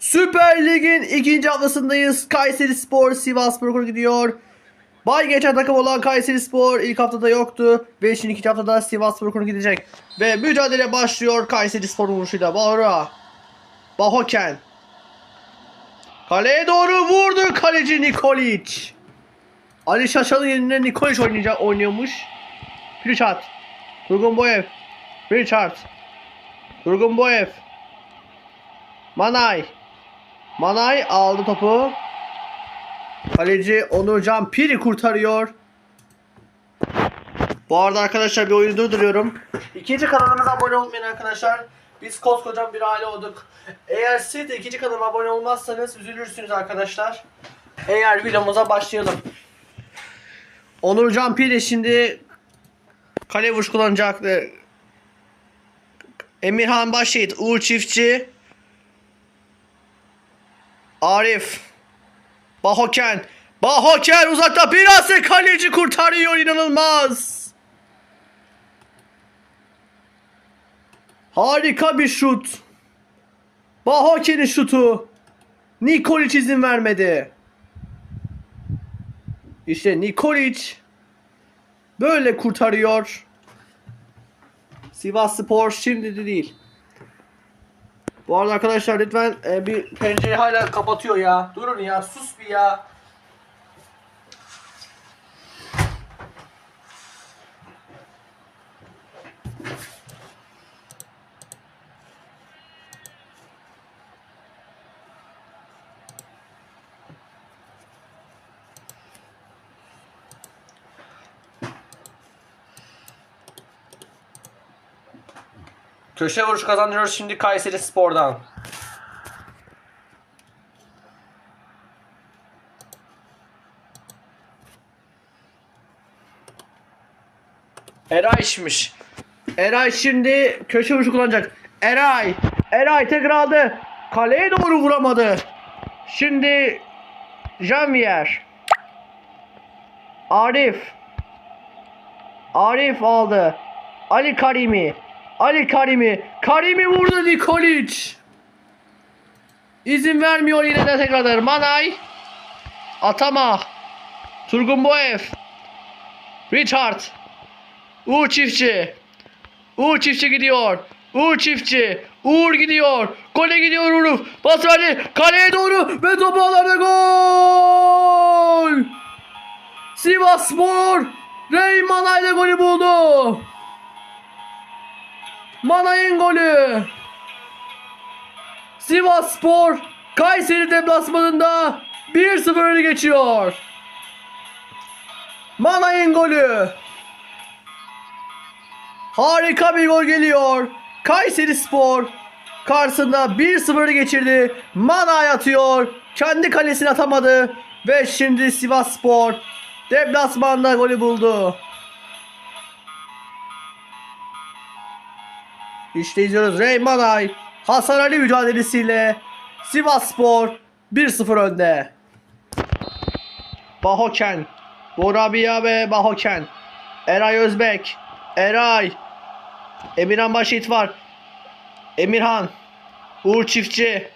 Süper Lig'in ikinci haftasındayız. Kayseri Spor Sivasspor'a gidiyor. Bay geçen takım olan Kayseri Spor ilk haftada yoktu. Ve şimdi ikinci haftada Sivasspor'a gidecek. Ve mücadele başlıyor Kayseri Spor vuruşuyla. Bahora. Bahoken. Kaleye doğru vurdu kaleci Nikolic. Ali Şaşal'ın yerine Nikolic oynayacak, oynuyormuş. Pritchard. Turgun Boyev. Pritchard. Turgun Boyev. Manay. Manay aldı topu. Kaleci Onurcan Piri kurtarıyor. Bu arada arkadaşlar bir oyunu durduruyorum. İkinci kanalımıza abone olmayın arkadaşlar. Biz koskocaman bir aile olduk. Eğer siz de ikinci kanalıma abone olmazsanız üzülürsünüz arkadaşlar. Eğer videomuza başlayalım. Onurcan Piri şimdi kale vuruş kullanacak. Emirhan Başyiğit, Uğur Çiftçi, Arif, Bahoken, Bahoken uzakta biraz kaleci kurtarıyor inanılmaz. Harika bir şut. Bahoken'in şutu. Nikolic izin vermedi. İşte Nikolic böyle kurtarıyor. Sivas Spor şimdi de değil. Bu arada arkadaşlar lütfen e, bir pencereyi hala kapatıyor ya. Durun ya sus bir ya. Köşe vuruş kazandırıyoruz şimdi Kayseri Spor'dan. Eray'mış. Eray şimdi köşe vuruşu kullanacak. Eray. Eray tekrar aldı. Kaleye doğru vuramadı. Şimdi Janvier. Arif. Arif aldı. Ali Karimi. Ali Karimi. Karimi vurdu Nikolic. İzin vermiyor yine de tekrardan. Manay. Atama. Turgun Boyev. Richard. Uğur Çiftçi. Uğur Çiftçi gidiyor. Uğur Çiftçi. Uğur gidiyor. Gole gidiyor Uğur. Bas Ali. Kaleye doğru. Ve topu alanda gol. Sivas Spor. Rey Manay'la golü buldu. Manay'ın golü. Sivas Spor Kayseri deplasmanında 1-0 öne geçiyor. Manay'ın golü. Harika bir gol geliyor. Kayseri Spor karşısında 1-0 öne geçirdi. Manay atıyor. Kendi kalesine atamadı. Ve şimdi Sivas Spor deplasmanda golü buldu. İşte izliyoruz Rey Manay Hasan Ali mücadelesiyle Sivas Spor 1-0 önde. Bahoken, Borabia ve Bahoken. Eray Özbek, Eray. Emirhan Başit var. Emirhan. Uğur Çiftçi.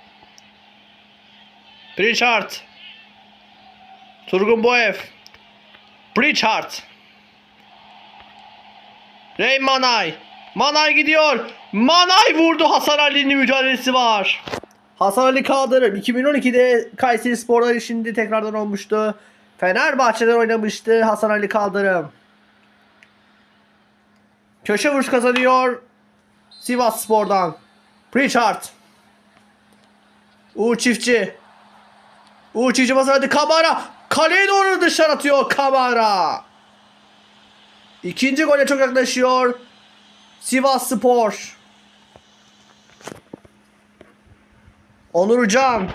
Pritchard. Turgun Boyev. Pritchard. Rey Manay. Gidiyor. Manay vurdu. Hasan Ali'nin mücadelesi var. Hasan Ali Kaldırım 2012'de Kayseri Spor'da şimdi tekrardan olmuştu. Fenerbahçe'den oynamıştı Hasan Ali Kaldırım. Köşe vuruş kazanıyor. Sivas Spor'dan. Pritchard. Uğur Çiftçi. Uğur Çiftçi basar hadi Kamara. Kaleye doğru dışarı atıyor Kamara. İkinci gole çok yaklaşıyor. Sivas Spor. Onurcan.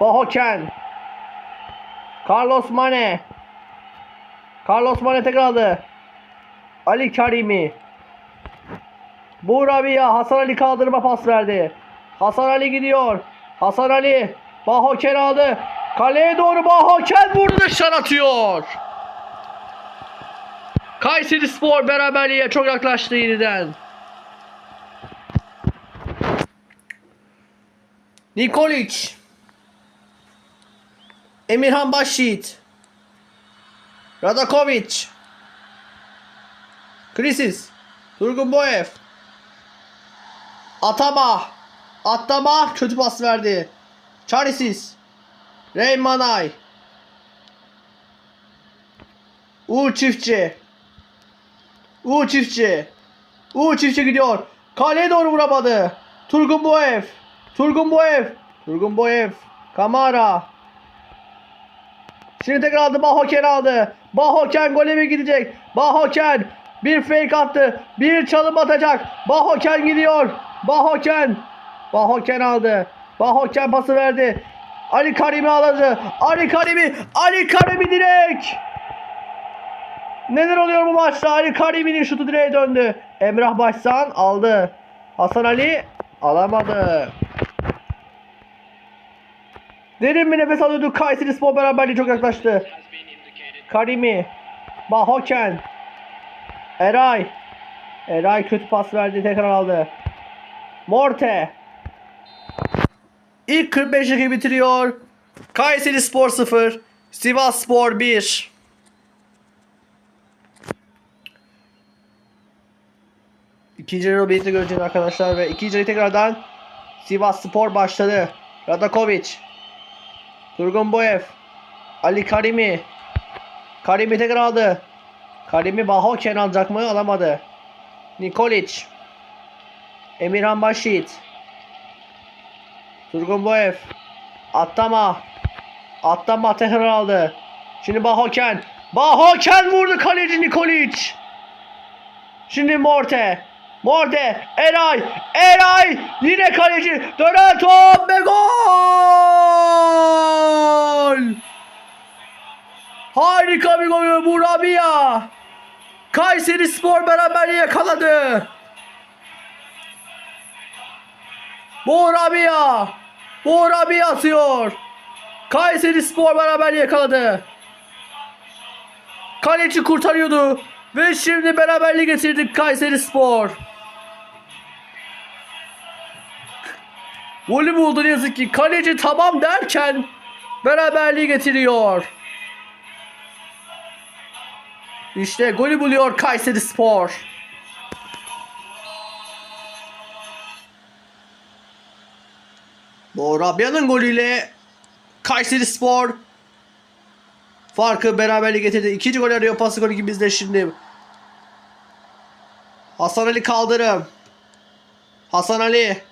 Bahoken. Carlos Mane. Carlos Mane tekrar aldı. Ali Karimi. Buğrabiya Hasan Ali kaldırıma pas verdi. Hasan Ali gidiyor. Hasan Ali. Bahoken aldı. Kaleye doğru Bahoken vurdu dışarı atıyor. Kayseri Spor beraberliğe çok yaklaştı yeniden. Nikolic. Emirhan Başyiğit. Radakovic. Krisis. Turgun Boyev. Atama. Atama kötü pas verdi. Çaresiz. Reymanay. Uğur Çiftçi. Uğur Çiftçi. Uğur Çiftçi gidiyor. Kaleye doğru vuramadı. Turgun Boyev. Turgun Boyev. Turgun Boyev. Kamara. Şimdi tekrar aldı. Bahoken aldı. Bahoken gole mi gidecek? Bahoken bir fake attı. Bir çalım atacak. Bahoken gidiyor. Bahoken. Bahoken aldı. Bahoken pası verdi. Ali Karim'i aladı. Ali Karim'i. Ali Karim'i direkt. Neler oluyor bu maçta? Ali Karimi'nin şutu direğe döndü. Emrah Başsan aldı. Hasan Ali alamadı. Derin bir nefes alıyordu. Kayseri Spor beraberliği çok yaklaştı. Karimi. Bahoken. Eray. Eray kötü pas verdi. Tekrar aldı. Morte. İlk 45 dakika bitiriyor. Kayseri Spor 0. Sivas Spor 1. İkinci yarı birlikte göreceğiz arkadaşlar ve ikinci yarı tekrardan Sivas Spor başladı. Radakovic. Turgun Boyev. Ali Karimi. Karimi tekrar aldı. Karimi Bahoken alacak mı? Alamadı. Nikolic. Emirhan Başit. Turgun Boyev. Atlama. Atlama tekrar aldı. Şimdi Bahoken. Bahoken vurdu kaleci Nikolic. Şimdi Morte. Morte. Eray. Eray. Yine kaleci. Dönen top ve gol. Harika bir gol. Burabia. Kayseri Spor beraberliği yakaladı. Borabia. Borabia atıyor. Kayseri Spor beraberliği yakaladı. Kaleci kurtarıyordu. Ve şimdi beraberliği getirdik Kayseri Spor. Golü buldu ne yazık ki. Kaleci tamam derken beraberliği getiriyor. İşte golü buluyor Kayseri Spor. Borabya'nın golüyle Kayseri Spor farkı beraberliğe getirdi. İkinci gol arıyor pası golü gibi bizde şimdi. Hasan Ali kaldırım. Hasan Ali.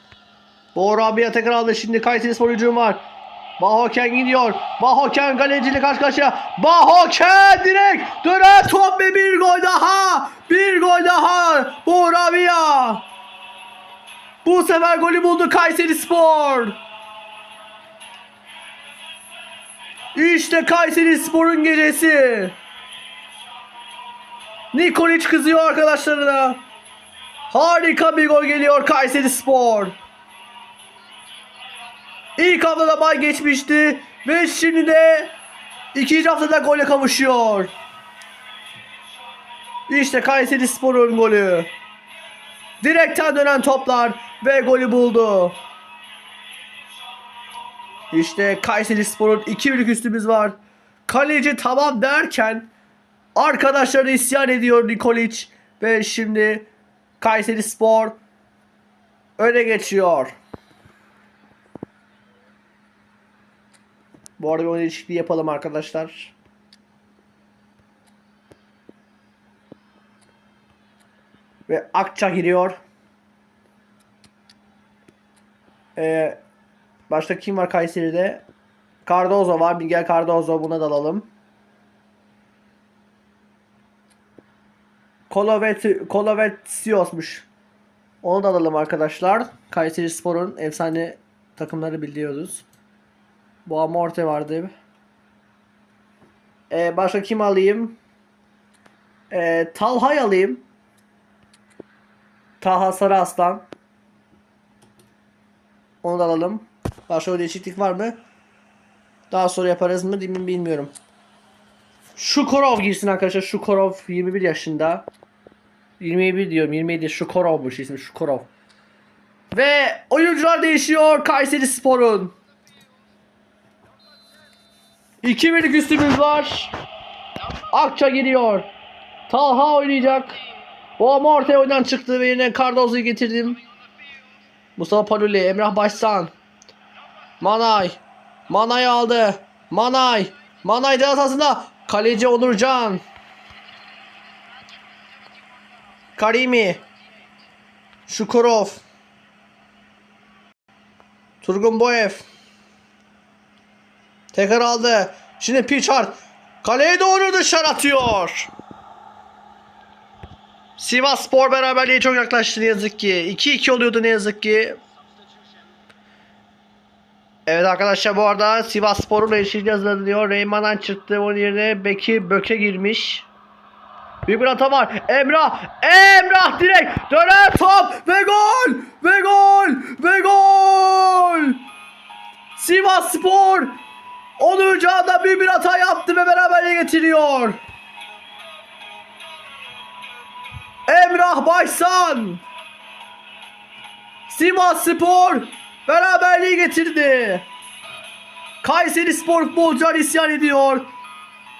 Borabiya tekrar aldı. Şimdi Kayseri Spor hücumu var. Bahoken gidiyor. Bahoken kaleciyle karşı karşıya. Bahoken direkt dönen top ve bir gol daha. Bir gol daha. Borabiya. Bu sefer golü buldu Kayseri Spor. İşte Kayseri Spor'un gecesi. Nikolic kızıyor arkadaşlarına. Harika bir gol geliyor Kayseri Spor. İlk haftada bay geçmişti ve şimdi de ikinci haftada gole kavuşuyor. İşte Kayseri Spor'un golü. Direkten dönen toplar ve golü buldu. İşte Kayseri Spor'un 2-1'lik üstümüz var. Kaleci tamam derken arkadaşları isyan ediyor Nikolic ve şimdi Kayseri Spor öne geçiyor. Bu arada bir oyun değişikliği yapalım arkadaşlar. Ve Akça giriyor. Ee, başta kim var Kayseri'de? Cardozo var. Miguel Cardozo. Buna da alalım. Kolovet Kolovetsios'muş. Onu da alalım arkadaşlar. Kayseri Spor'un efsane takımları biliyoruz. Bu Amorte vardı. Ee, başka kim alayım? Ee, Talhay alayım. Taha Sarı Aslan. Onu da alalım. Başka bir değişiklik var mı? Daha sonra yaparız mı bilmiyorum. Shukorov girsin arkadaşlar. Shukorov 21 yaşında. 21 diyorum 27 Shukorov'muş ismi Shukorov. Ve oyuncular değişiyor Kayseri Spor'un. 2 birlik üstümüz var. Akça giriyor. Talha oynayacak. Boğama ortaya oyundan çıktı ve yine Cardozo'yu getirdim. Mustafa Paluli, Emrah Başsan. Manay. Manay aldı. Manay. Manay ceza sahasında. Kaleci Onurcan. Karimi. Şukurov. Turgun Boyev. Tekrar aldı. Şimdi Pichard. Kaleye doğru dışarı atıyor. Sivas Spor beraberliğe çok yaklaştı ne yazık ki. 2-2 oluyordu ne yazık ki. Evet arkadaşlar bu arada Sivas Spor'un eşiği hazırlanıyor. Reymanan çıktı. Onun yerine Bekir Böke girmiş. Büyük bir hata var. Emrah. Emrah direkt. Dönen top. Ve gol. Ve gol. Ve gol. Sivas Spor. 10. anda büyük bir hata yaptı ve beraberliğe getiriyor. Emrah Başsan. Sivas Spor beraberliği getirdi. Kayseri Spor futbolcular isyan ediyor.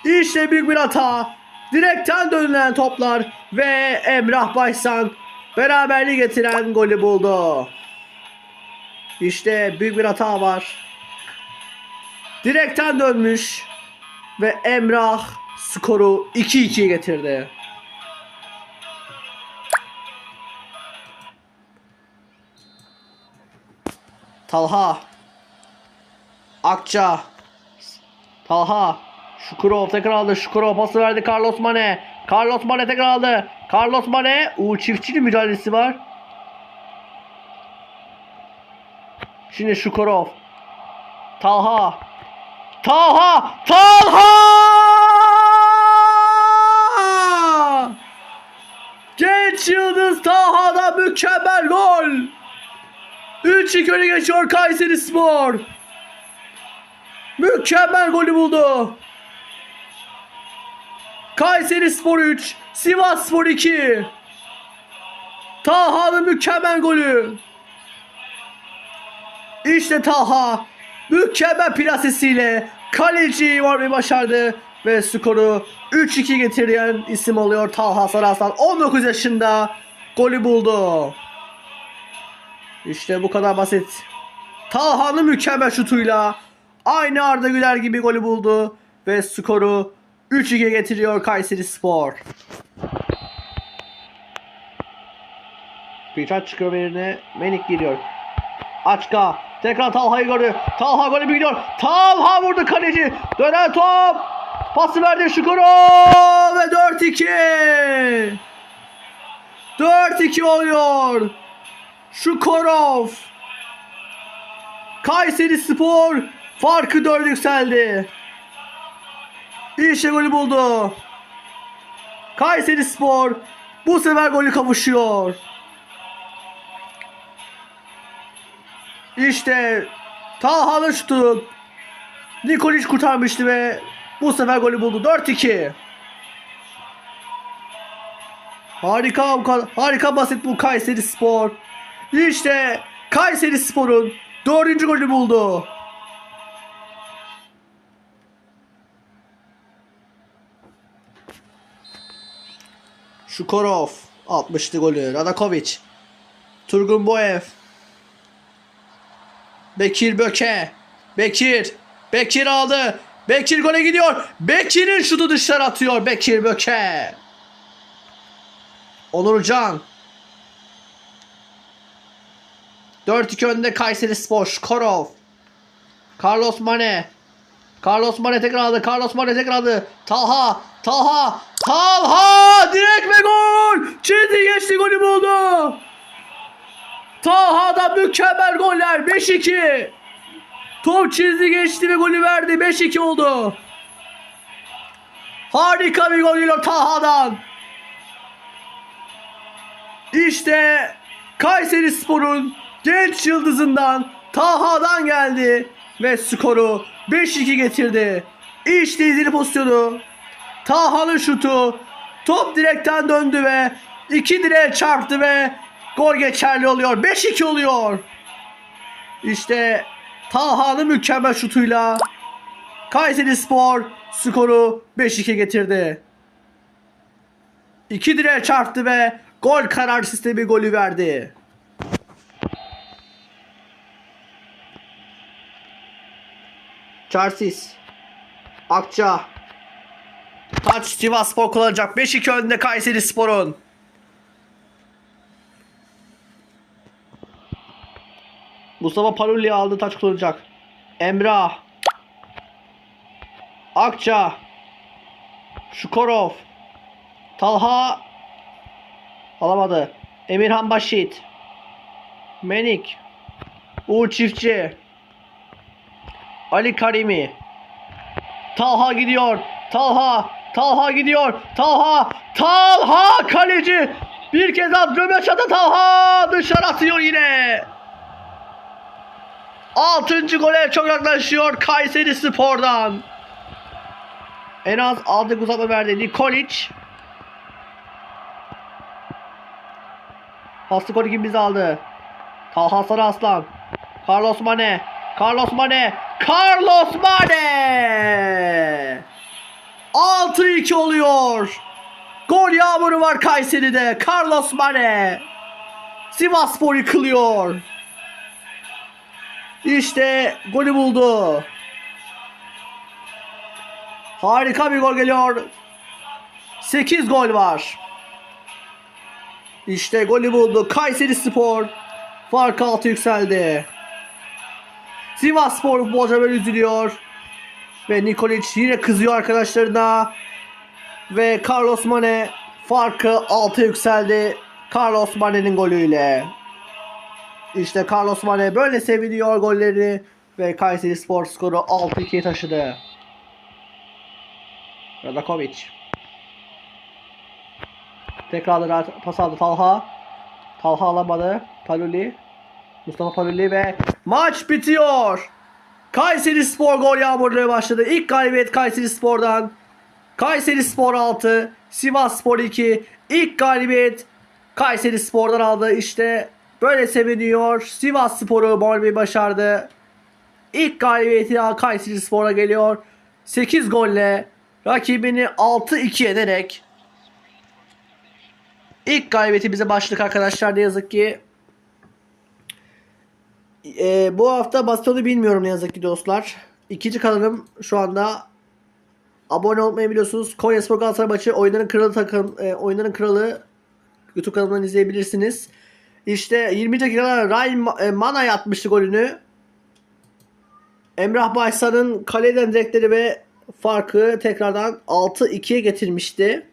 İşte büyük bir hata. Direkten dönülen toplar ve Emrah Başsan beraberliği getiren golü buldu. İşte büyük bir hata var. Direkten dönmüş ve Emrah skoru 2-2'ye getirdi. Talha Akça Talha Şukurov tekrar aldı. Şukurov pası verdi Carlos Mane. Carlos Mane tekrar aldı. Carlos Mane. Uğur Çiftçi'nin müdahalesi var. Şimdi Şukurov. Talha. Talha. Talha! Genç Yıldız Talha'da mükemmel gol. 3-2 öne geçiyor Kayseri Spor. Mükemmel golü buldu. Kayseri Spor 3, Sivas Spor 2. Taha'nın mükemmel golü. İşte Taha mükemmel plasesiyle kaleciyi varmayı başardı ve skoru 3-2 getiren isim oluyor Talha Saraslan. 19 yaşında golü buldu. İşte bu kadar basit. Talha'nın mükemmel şutuyla aynı Arda Güler gibi golü buldu ve skoru 3-2 getiriyor Kayseri Spor. Birçak çıkıyor yerine Menik geliyor. Açka tekrar Talha'yı gördü. Talha golü gidiyor. Talha vurdu kaleci. Dönen top. Pası verdi Şukuro ve 4-2. 4-2 oluyor. Şukorov. Kayseri Spor farkı 4 yükseldi. İşte golü buldu. Kayseri Spor bu sefer golü kavuşuyor. İşte Talha'nın şutu Nikolic kurtarmıştı ve bu sefer golü buldu. 4-2. Harika harika basit bu Kayseri Spor. İşte Kayseri Spor'un dördüncü golü buldu. Şukorov 60'lı golü. Radakovic. Turgun Boyev. Bekir Böke. Bekir. Bekir aldı. Bekir gole gidiyor. Bekir'in şutu dışarı atıyor. Bekir Böke. Onurcan. 4-2 önde Kayseri Spor. Korov. Carlos Mane. Carlos Mane tekrar aldı. Carlos Mane tekrar aldı. Talha. Talha. Talha. Direkt ve gol. Çizgi geçti golü buldu. Talha'da mükemmel goller. 5-2. Top çizdi geçti ve golü verdi. 5-2 oldu. Harika bir gol geliyor Talha'dan. İşte Kayseri Spor'un genç yıldızından Taha'dan geldi ve skoru 5-2 getirdi. İşte izini pozisyonu. Taha'nın şutu. Top direkten döndü ve iki direğe çarptı ve Gol geçerli oluyor. 5-2 oluyor. İşte Talha'nın mükemmel şutuyla Kayseri Spor skoru 5-2 getirdi. İki direğe çarptı ve gol karar sistemi golü verdi. Çarsiz. Akça. Taç Sivas Spor kullanacak. 5-2 önde Kayseri Spor'un. Mustafa Parulli aldı taç kullanacak. Emrah. Akça. Şukorov. Talha. Alamadı. Emirhan Başit. Menik. Uğur Çiftçi. Ali Karimi. Talha gidiyor. Talha. Talha gidiyor. Talha. Talha kaleci. Bir kez daha Römeşat'a Talha dışarı atıyor yine. Altıncı gole çok yaklaşıyor Kayseri Spor'dan. En az aldık uzatma verdi Nikolic. Pası golü kim bizi aldı? Talha Sarı Aslan. Carlos Mane. Carlos Mane. Carlos Mane. 6-2 oluyor. Gol yağmuru var Kayseri'de. Carlos Mane. Sivasspor yıkılıyor. İşte golü buldu. Harika bir gol geliyor. 8 gol var. İşte golü buldu. Kayseri Spor fark altı yükseldi. Sivas Spor futbolcu böyle üzülüyor. Ve Nikolic yine kızıyor arkadaşlarına. Ve Carlos Mane farkı 6 yükseldi. Carlos Mane'nin golüyle. İşte Carlos Mane böyle seviniyor golleri ve Kayseri Spor skoru 6-2'ye taşıdı. Radakovic. Tekrar pas aldı Talha. Talha alamadı. Paluli. Mustafa Paluli ve maç bitiyor. Kayseri Spor gol yağmurluğu başladı. İlk galibiyet Kayseri Spor'dan. Kayseri Spor 6, Sivas Spor 2. İlk galibiyet Kayseri Spor'dan aldı. İşte böyle seviniyor. Sivas Spor'u mağlubi başardı. İlk galibiyeti Kayseri Spor'a geliyor. 8 golle rakibini 6-2 ederek ilk galibiyeti bize başladık arkadaşlar ne yazık ki. Ee, bu hafta bastonu bilmiyorum ne yazık ki dostlar. İkinci kanalım şu anda abone olmayı biliyorsunuz. Konya Spor Galatasaray maçı oyunların kralı takım e, oyunların kralı YouTube kanalından izleyebilirsiniz. İşte 20 dakikada Ryan e, Manay atmıştı golünü. Emrah Baysan'ın kaleden direkleri ve farkı tekrardan 6-2'ye getirmişti.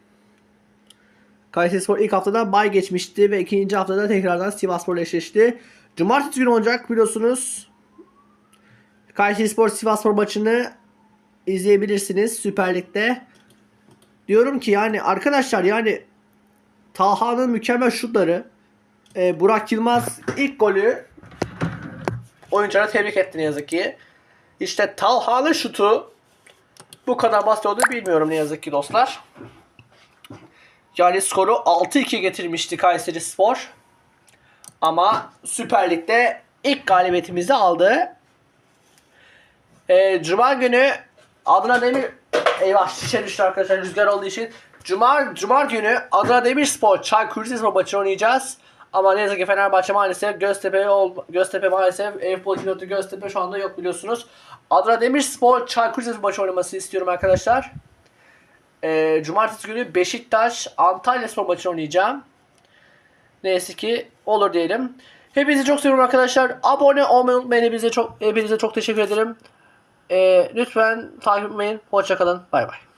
Kayserispor ilk haftada bay geçmişti ve ikinci haftada tekrardan Sivasspor'la eşleşti. Cumartesi günü olacak biliyorsunuz. Kayserispor Sivasspor maçını izleyebilirsiniz Süper Lig'de. Diyorum ki yani arkadaşlar yani Talha'nın mükemmel şutları e, Burak Yılmaz ilk golü oyunculara tebrik etti ne yazık ki. İşte Talha'nın şutu bu kadar basit olduğunu bilmiyorum ne yazık ki dostlar. Yani skoru 6-2 getirmişti Kayseri Spor. Ama Süper Lig'de ilk galibiyetimizi aldı. Ee, Cuma günü Adana Demir eyvah şişe düştü arkadaşlar rüzgar olduğu için. Cuma, Cuma günü Adana Demirspor Çaykur Rizespor maçı oynayacağız. Ama ne yazık ki Fenerbahçe maalesef Göztepe ol, Göztepe maalesef Eyüp Pilotu Göztepe şu anda yok biliyorsunuz. Adana Demirspor Çaykur Rizespor maçı oynaması istiyorum arkadaşlar. Ee, Cumartesi günü Beşiktaş Antalya Spor maçı oynayacağım. Neyse ki olur diyelim. Hepinizi çok seviyorum arkadaşlar. Abone olmayı unutmayın. Hepinize çok, hepinize çok teşekkür ederim. Ee, lütfen takip etmeyin. Hoşçakalın. Bay bay.